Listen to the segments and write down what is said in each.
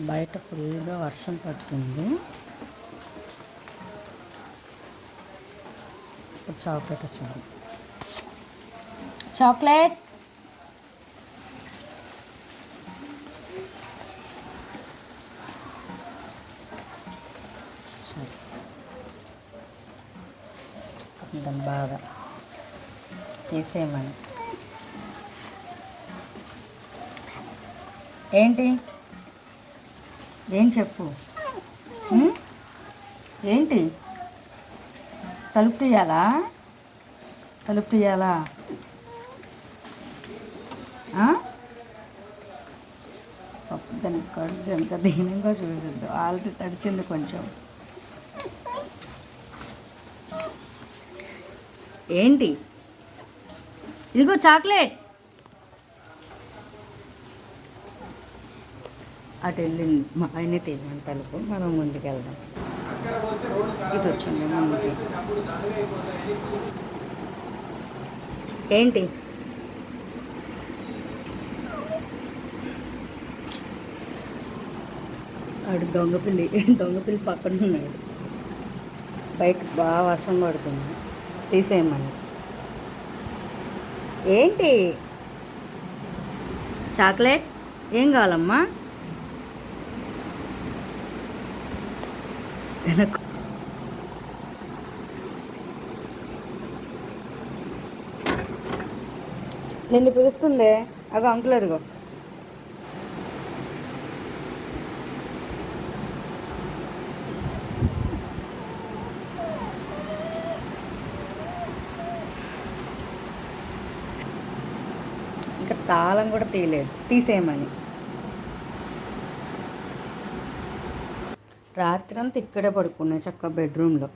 బయట ఫుల్గా వర్షం పడుతుంది. ఇప్పుడు చాక్లెట్ వచ్చింది. చాక్లెట్! దాన్ని బాగా తీసేయమని. ఏంటి? ఏం చెప్పు? ఏంటి? తలుపు తీయాలా తలుపు తీయాలా ఆ? దాని కడుపు ఎంత దీనంగా చూసిద్దు ఆల్రెడీ తడిచింది కొంచెం. ఏంటి? ఇదిగో చాక్లెట్. అటు వెళ్ళింది. మా ఆయన తీయమని తలుపు. మనం ముందుకు వెళ్దాం. ఇది వచ్చింది ముందుకి. ఏంటి? ఆడు దొంగపిల్లి దొంగపిల్లి పక్కన ఉన్నాడు. బయట బాగా వర్షం పడుతుంది. తీసేయమని. ఏంటి? చాక్లెట్? ఏం కావాలమ్మా? వెనక్కు. నిన్ను పిలుస్తుంది? అగో అంకుల్ అదిగో. ఇంకా తాళం కూడా తీయలేదు. తీసేయమని. రాత్రంతా ఇక్కడే పడుకున్నాయి చక్క బెడ్రూమ్లో.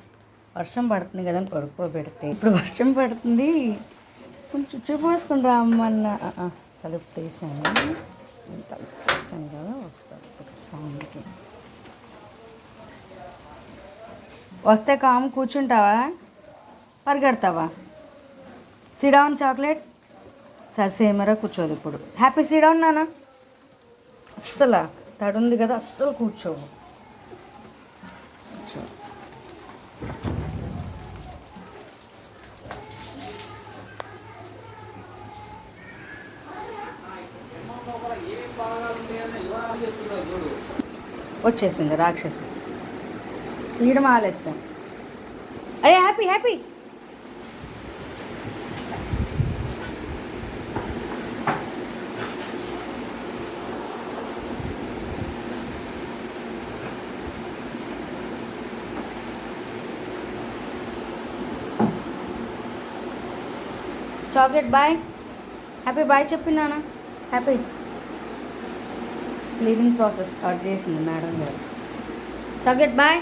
వర్షం పడుతుంది కదా అని పడుకోబెడితే ఇప్పుడు వర్షం పడుతుంది. కొంచెం చూపేసుకుని రామ్మన్న తలుపు తీసాను. తలుపు తీసాను కదా వస్తాను వస్తే కామ్ కూర్చుంటావా? పరిగెడతావా? సిడౌన్ చాక్లెట్ సరే సేమరా కూర్చోదు ఇప్పుడు. హ్యాపీ సిడౌన్ నాన్న. అస్సలు తడుంది కదా అస్సలు కూర్చోవు. వచ్చేసింది రాక్షసి. తీయడం ఆలస్యం అరే happy happy. Chocolate boy. Happy boy చెప్పినానా happy. Cleaning process start చేసింది మేడం గారు. So good boy